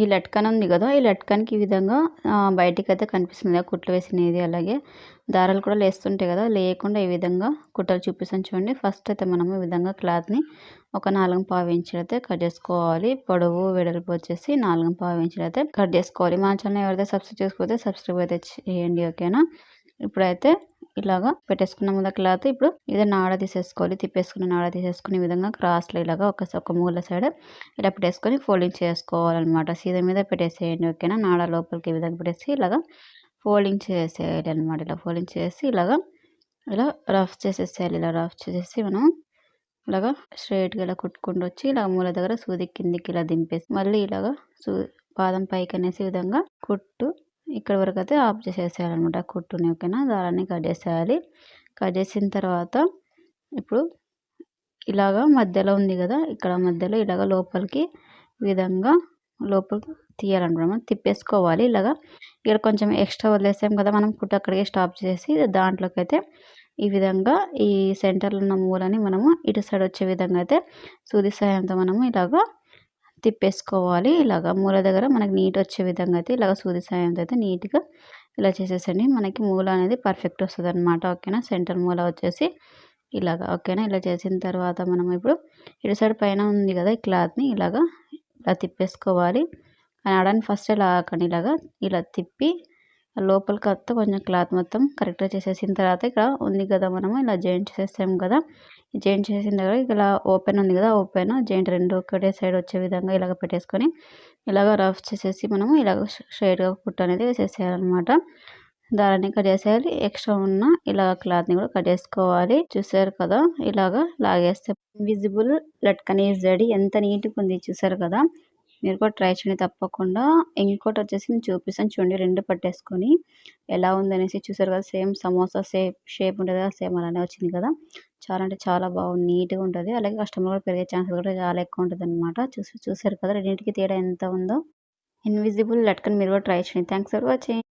ఈ లట్కన్ ఉంది కదా ఈ లట్కన్కి ఈ విధంగా బయటికి అయితే కనిపిస్తుంది కదా కుట్లు వేసినది అలాగే. దారాలు కూడా లేస్తుంటాయి కదా లేకుండా ఈ విధంగా కుట్టలు చూపిస్తాను చూడండి. ఫస్ట్ అయితే మనము ఈ విధంగా క్లాత్ని ఒక నాలుగు పావు ఇంచులు అయితే కట్ చేసుకోవాలి. పొడవు వెడల్పు వచ్చేసి నాలుగు పావు ఇంచులు అయితే కట్ చేసుకోవాలి. మా ఛానల్ ఎవరైతే సబ్స్క్రైబ్ చేసుకోతే సబ్స్క్రైబ్ అయితే చేయండి ఓకేనా? ఇప్పుడైతే ఇలాగా పెట్టేసుకున్నాం కదా క్లాత్. ఇప్పుడు ఇదే నాడ తీసేసుకోవాలి. తిప్పేసుకుని నాడ తీసేసుకునే విధంగా క్రాస్లో ఇలాగా ఒక ఒక మూల సైడ్ ఇలా పెట్టేసుకొని ఫోల్డింగ్ చేసుకోవాలన్నమాట. సీదా మీద పెట్టేసేయండి ఓకేనా? నాడ లోపలికి ఈ విధంగా పెట్టేసి ఇలాగా ఫోల్డింగ్ చేసేయాలి అనమాట ఇలా ఫోల్డింగ్ చేసి ఇలాగా ఇలా రఫ్ చేసేసేయాలి. ఇలా రఫ్ చేసేసి మనం ఇలాగా స్ట్రైట్గా ఇలా కుట్టుకుంటూ వచ్చి ఇలా మూల దగ్గర సూది కిందికి ఇలా దింపేసి మళ్ళీ ఇలాగా సూ పాదం పైకి అనేసి విధంగా కుట్టు ఇక్కడ వరకు అయితే ఆఫ్ చేసేసేయాలన్నమాట కుట్టుని ఓకేనా? దారాన్ని కట్ చేసేయాలి. కట్ చేసిన తర్వాత ఇప్పుడు ఇలాగా మధ్యలో ఉంది కదా? ఇక్కడ మధ్యలో ఇలాగ లోపలికి విధంగా లోపలికి తీయాలన్నమాట. తిప్పేసుకోవాలి ఇలాగా. ఇక్కడ కొంచెం ఎక్స్ట్రా వదిలేసాం కదా? మనం కుట్టు అక్కడికి స్టాప్ చేసి దాంట్లోకి అయితే ఈ విధంగా ఈ సెంటర్లో ఉన్న మూలని మనము ఇటు సైడ్ వచ్చే విధంగా అయితే సూది సాయంతో మనము ఇలాగా తిప్పేసుకోవాలి. ఇలాగ మూల దగ్గర మనకి నీట్ వచ్చే విధంగా అయితే ఇలాగ సూది సాయంతో అయితే నీట్గా ఇలా చేసేసండి. మనకి మూల అనేది పర్ఫెక్ట్ వస్తుంది అనమాట ఓకేనా? సెంటర్ మూల వచ్చేసి ఇలాగ. ఓకేనా? ఇలా చేసిన తర్వాత మనం ఇప్పుడు ఇటు సైడ్ పైన ఉంది కదా ఈ క్లాత్ని ఇలాగా ఇలా తిప్పేసుకోవాలి. అని ఆడని ఫస్ట్ ఇలా కానీ ఇలాగా ఇలా తిప్పి లోపలికి వస్తే కొంచెం క్లాత్ మొత్తం కరెక్ట్గా చేసేసిన తర్వాత ఇక్కడ ఉంది కదా మనము ఇలా జాయింట్ చేసేసాం కదా. జాయింట్ చేసిన తర్వాత ఇలా ఓపెన్ ఉంది కదా ఓపెన్ జాయింట్ రెండు ఒకటే సైడ్ వచ్చే విధంగా ఇలాగ పెట్టేసుకొని ఇలాగ రఫ్ చేసేసి మనము ఇలాగ స్ట్రైట్గా కుట్టు అనేది వేసేసేయాలన్నమాట. దారాన్ని కట్ చేసేయాలి. ఎక్స్ట్రా ఉన్న ఇలా క్లాత్ని కూడా కట్ చేసుకోవాలి. చూసారు కదా ఇలాగా లాగేస్తే విజిబుల్ లట్కన్ ఈజ్ రెడీ ఎంత నీట్గా ఉంది చూసారు కదా. మీరు కూడా ట్రై చేయండి తప్పకుండా. ఇంకోటి వచ్చేసి నేను చూపిస్తాను చూడండి రెండు పట్టేసుకొని ఎలా ఉందనేసి చూసారు కదా సేమ్ సమోసా షేప్ షేప్ ఉంటుంది కదా సేమ్ అలానే వచ్చింది కదా. చాలా అంటే చాలా బాగుంది నీట్గా ఉంటుంది. అలాగే కస్టమర్ కూడా పెరిగే ఛాన్స్ కూడా చాలా ఎక్కువ ఉంటుంది అనమాట చూసి చూసారు కదా రెండింటికి తేడా ఎంత ఉందో. ఇన్విజిబుల్ లట్కన్ మీరు కూడా ట్రై చేయండి. Thanks for watching.